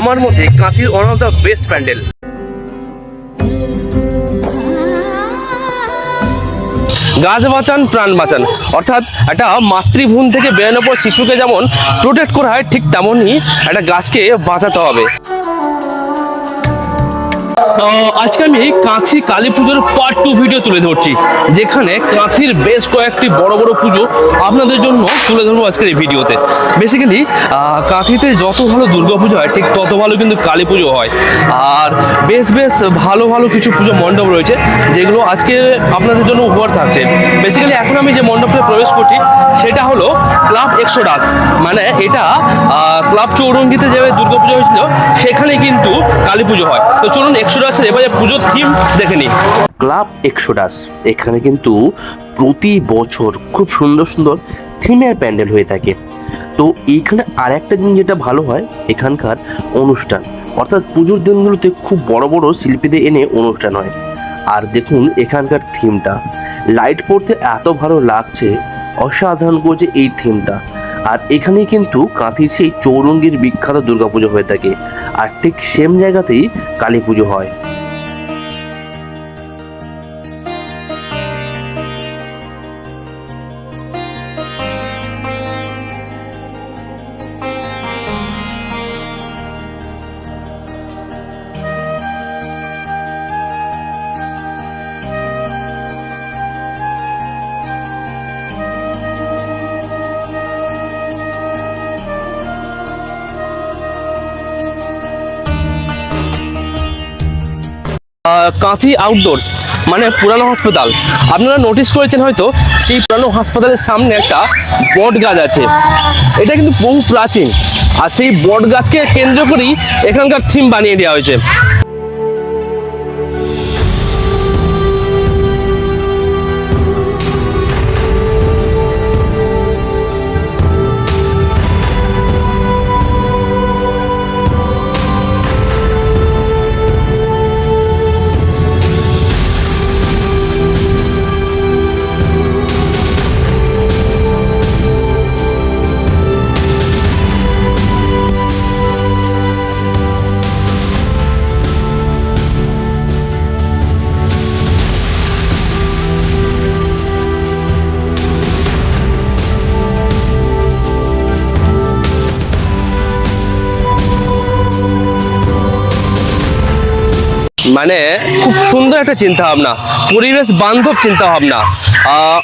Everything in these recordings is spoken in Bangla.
আমার মতে কাঁথির one of the best pandal. গাছ বাঁচান, প্রাণ বাঁচান। অর্থাৎ একটা মাতৃভূম থেকে বেরোনোর পর শিশুকে যেমন প্রোটেক্ট করা হয়, ঠিক তেমনই একটা গাছকে বাঁচাতে হবে। আজকে আমি কাঁথি কালী পুজোর পার্ট টু ভিডিও তুলে ধরছি, যেখানে কাঁথির বেশ কয়েকটি বড় বড় পুজো আপনাদের জন্য তুলে ধরবো আজকের এই ভিডিওতে বেসিক্যালি কাঁথিতে যত ভালো পুজো হয়, ঠিক তত ভালো কিন্তু কালী পুজো হয়। আর বেশ বেশ ভালো ভালো কিছু পুজো মণ্ডপ রয়েছে, যেগুলো আজকে আপনাদের জন্য উপহার থাকছে। বেসিক্যালি এখন আমি যে মণ্ডপে প্রবেশ করছি, সেটা হলো ক্লাব এক্সোডাস মানে এটা ক্লাব চৌরঙ্গিতে যে পুজো হয়েছিল, সেখানে কিন্তু কালী পুজো হয়। তো চলুন এক্সোডাসের এবারে পুজোর থিম দেখে নিই। ক্লাব এক্সোডাস, এখানে কিন্তু প্রতি বছর খুব সুন্দর সুন্দর থিমের প্যান্ডেল হয়ে থাকে। তো এইখানে আর একটা জিনিস যেটা ভালো হয়, এখানকার অনুষ্ঠান। অর্থাৎ পুজোর দিনগুলোতে খুব বড় বড় শিল্পীদের এনে অনুষ্ঠান হয়। আর দেখুন এখানকার থিমটা লাইট পড়তে এত ভালো লাগছে, অসাধারণ করছে এই থিমটা আর এখানেই কিন্তু কাঁথির সেই চৌরঙ্গির বিখ্যাত দুর্গাপুজো হয়ে থাকে। আর ঠিক সেম জায়গাতেই কালী পুজো হয়। কাঁথি আউটডোর মানে পুরানো হাসপাতাল আপনারা নোটিস করেছেন হয়তো, সেই পুরানো হাসপাতালের সামনে একটা বট গাছ আছে। এটা কিন্তু বহু প্রাচীন। আর সেই বট গাছকে কেন্দ্র করেই এখানকার থিম বানিয়ে দেওয়া হয়েছে। মানে খুব সুন্দর একটা চিন্তা ভাবনা পরিবেশ বান্ধব চিন্তা ভাবনা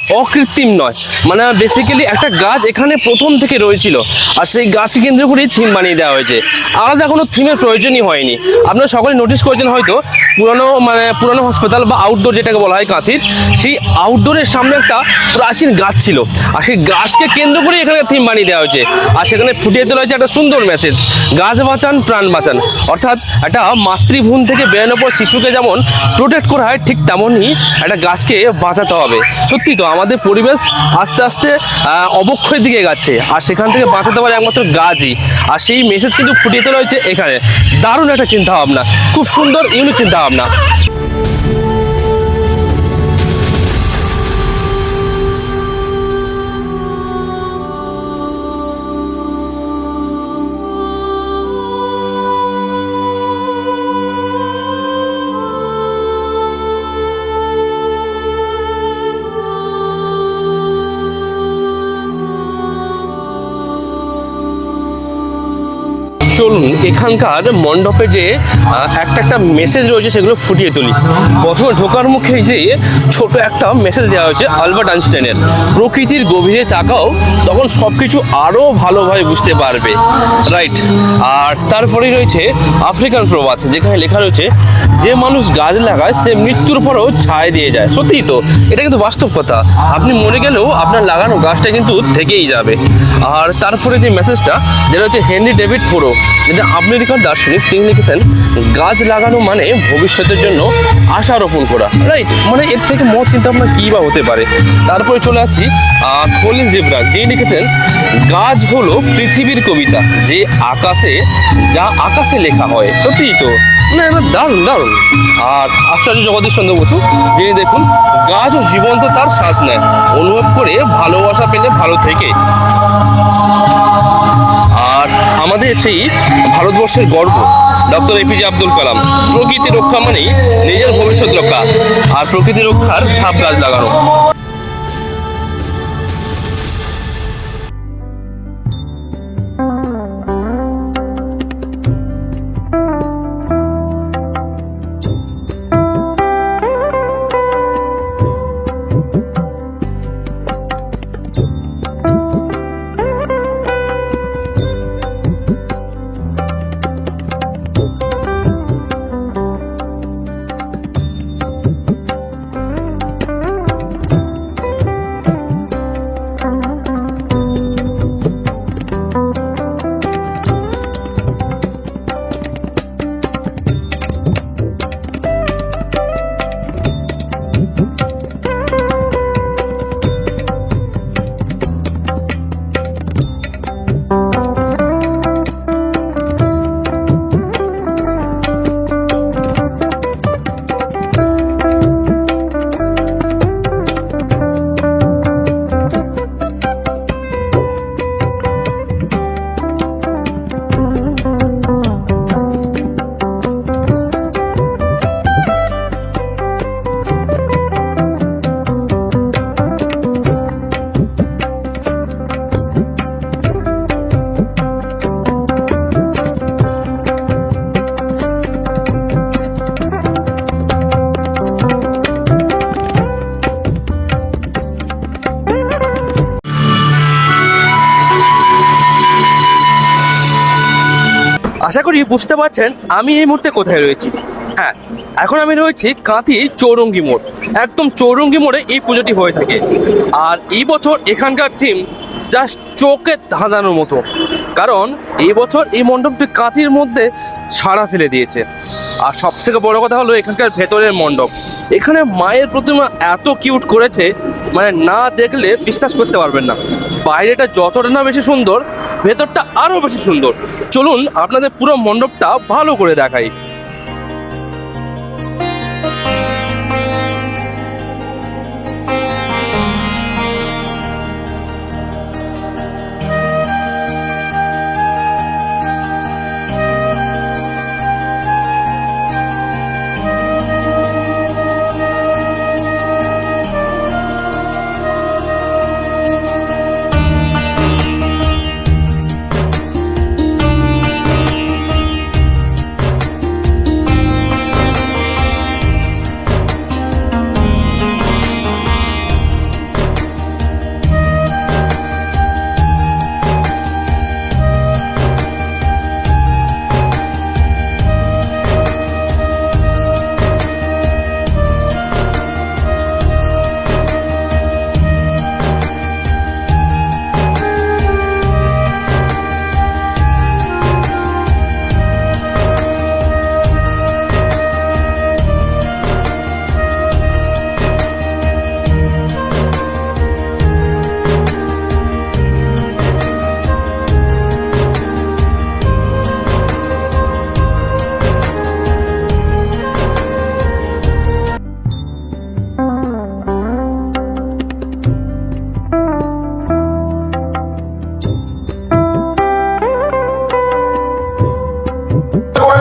অকৃত্রিম নয়। মানে বেসিক্যালি একটা গাছ এখানে প্রথম থেকে রয়েছিল। আর সেই গাছকে কেন্দ্র করেই থিম বানিয়ে দেওয়া হয়েছে। আলাদা কোনো থিমের প্রয়োজনই হয়নি। আপনারা সকলে নোটিস করেছেন হয়তো, পুরনো মানে পুরানো হসপিটাল বা আউটডোর যেটাকে বলা হয় কাঁথির, সেই আউটডোরের সামনে একটা প্রাচীন গাছ ছিল। আর সেই গাছকে কেন্দ্র করে এখানে থিম বানিয়ে দেওয়া হয়েছে। আর সেখানে ফুটিয়ে তোলা হয়েছে একটা সুন্দর মেসেজ গাছ বাঁচান, প্রাণ বাঁচান। অর্থাৎ একটা মাতৃভূম থেকে বেরোনোর পর শিশুকে যেমন প্রোটেক্ট করা হয়, ঠিক তেমনই একটা গাছকে বাঁচাতে হবে। সত্যি তো আমাদের পরিবেশ আস্তে আস্তে অবক্ষয়ের দিকে যাচ্ছে আর সেখান থেকে বাঁচাতে পারে একমাত্র গাছই আর সেই মেসেজ কিন্তু ফুটিয়ে তোলা হয়েছে এখানে। দারুণ একটা চিন্তাভাবনা। খুব সুন্দর ইউনিক চিন্তা চলুন এখানকার মণ্ডপে যে একটা একটা মেসেজ রয়েছে সেগুলো ফুটিয়ে তুলি। প্রথমে ঢোকার মুখে যে ছোট একটা মেসেজ দেওয়া হয়েছে আলবার্ট আইনস্টাইনের। প্রকৃতির গভীরে তাকাও, তখন সব কিছু আরও ভালোভাবে বুঝতে পারবে। রাইট আর তারপরেই রয়েছে আফ্রিকান প্রবাদ, যেখানে লেখা রয়েছে, যে মানুষ গাছ লাগায়, সে মৃত্যুর পরেও ছায় দিয়ে যায়। সত্যিই তো, এটা কিন্তু বাস্তব কথা। আপনি মরে গেলেও আপনার লাগানো গাছটা কিন্তু থেকেই যাবে। আর তারপরে যে মেসেজটা যেটা হচ্ছে হেনরি ডেভিড থোরো যেটা আমেরিকার দার্শনিক তিনি লিখেছেন, গাছ লাগানো মানে ভবিষ্যতের জন্য আশা রোপণ করা রাইট মানে এর থেকে মত চিন্তা ভাবনা কী বা হতে পারে? তারপরে চলে আসি খলিল জিব্রান যিনি লিখেছেন, গাছ হলো পৃথিবীর কবিতা, যে আকাশে, যা আকাশে লেখা হয়। সত্যিই তো? মানে এটা দারুণ দারুণ। আর আশ্চর্য জগদীশ চন্দ্র বসু, যিনি দেখুন, গাছ ও জীবন্ত তার শ্বাস নেয়, অনুভব করে ভালোবাসা পেলে ভালো থেকে। আর আমাদের সেই ভারতবর্ষের গর্ব, ডক্টর এপিজে আব্দুল কালাম। প্রকৃতি রক্ষা মানেই নিজের ভবিষ্যৎ রক্ষা, আর প্রকৃতি রক্ষার ধাপ গাছ লাগানো। আশা করি বুঝতে পারছেন, আমি এই মুহূর্তে কোথায় রয়েছি। হ্যাঁ এখন আমি রয়েছি কাঁথি চৌরঙ্গি মোড়। একদম চৌরঙ্গি মোড়ে এই পুজোটি হয়ে থাকে। আর এই বছর এখানকার থিম জাস্ট চোখে ধাঁধানোর মতো। কারণ এই বছর এই মণ্ডপটি কাঁথির মধ্যে সাড়া ফেলে দিয়েছে। আর সবথেকে বড় কথা হলো এখানকার ভেতরের মণ্ডপ। এখানে মায়ের প্রতিমা এত কিউট করেছে মানে না দেখলে বিশ্বাস করতে পারবেন না। বাইরেটা যতটা না বেশি সুন্দর, ভেতরটা আরও বেশি সুন্দর। চলুন আপনাদের পুরো মণ্ডপটা ভালো করে দেখাই।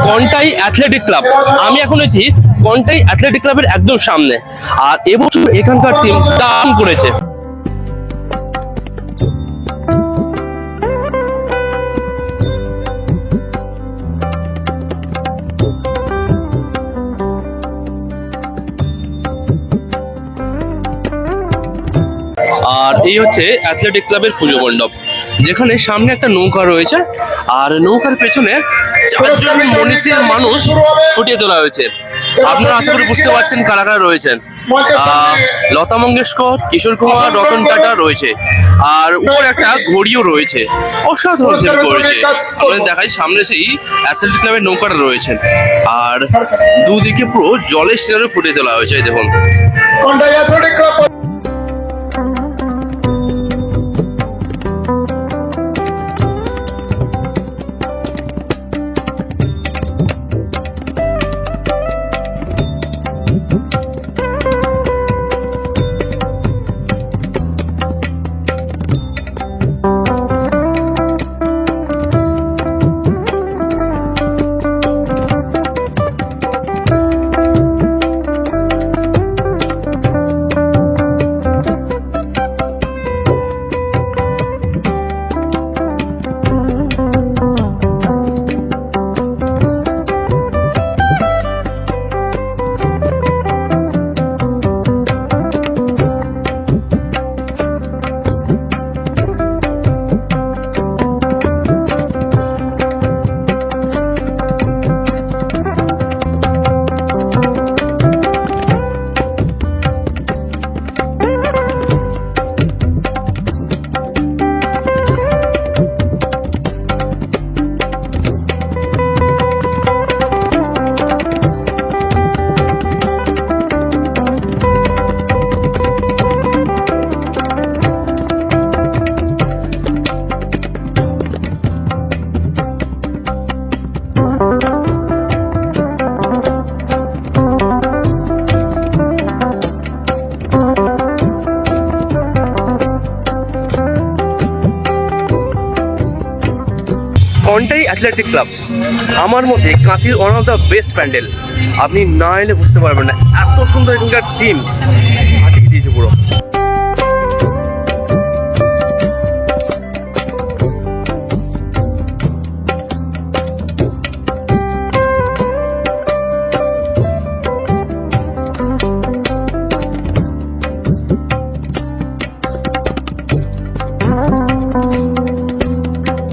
Contai athletic club. আমি এখন আছি কন্টাই অ্যাথলেটিক ক্লাবের একদম সামনে। আর এবছর এখানকার টিম দান করেছে। আর এই হচ্ছে অ্যাথলেটিক ক্লাবের পুজো মণ্ডপ। যেখানে সামনে একটা নৌকা রয়েছে, আর নৌকার পেছনে চারজন মনীষীর মানুষ ফুটিয়ে তোলা হয়েছে। আপনারা আশা করি বুঝতে পারছেন কারা কারা রয়েছেন। লতা মঙ্গেশকর, কিশোর কুমার, রতন টাটা রয়েছে। আর উপর একটা ঘড়িও রয়েছে। অসাধারণ করেছে। আপনাদের দেখাই, সামনে সেই অ্যাথলেটিক ক্লাবের নৌকাটা রয়েছে। আর দুদিকে পুরো জলের সিনারে ফুটিয়ে তোলা হয়েছে দেখুন। অ্যাথলেটিক ক্লাব আমার মতে কাঁথির one of the best pandal. আপনি না এলে বুঝতে পারবেন না, এত সুন্দর এখানকার থিম ফাটিয়ে দিয়েছে পুরো?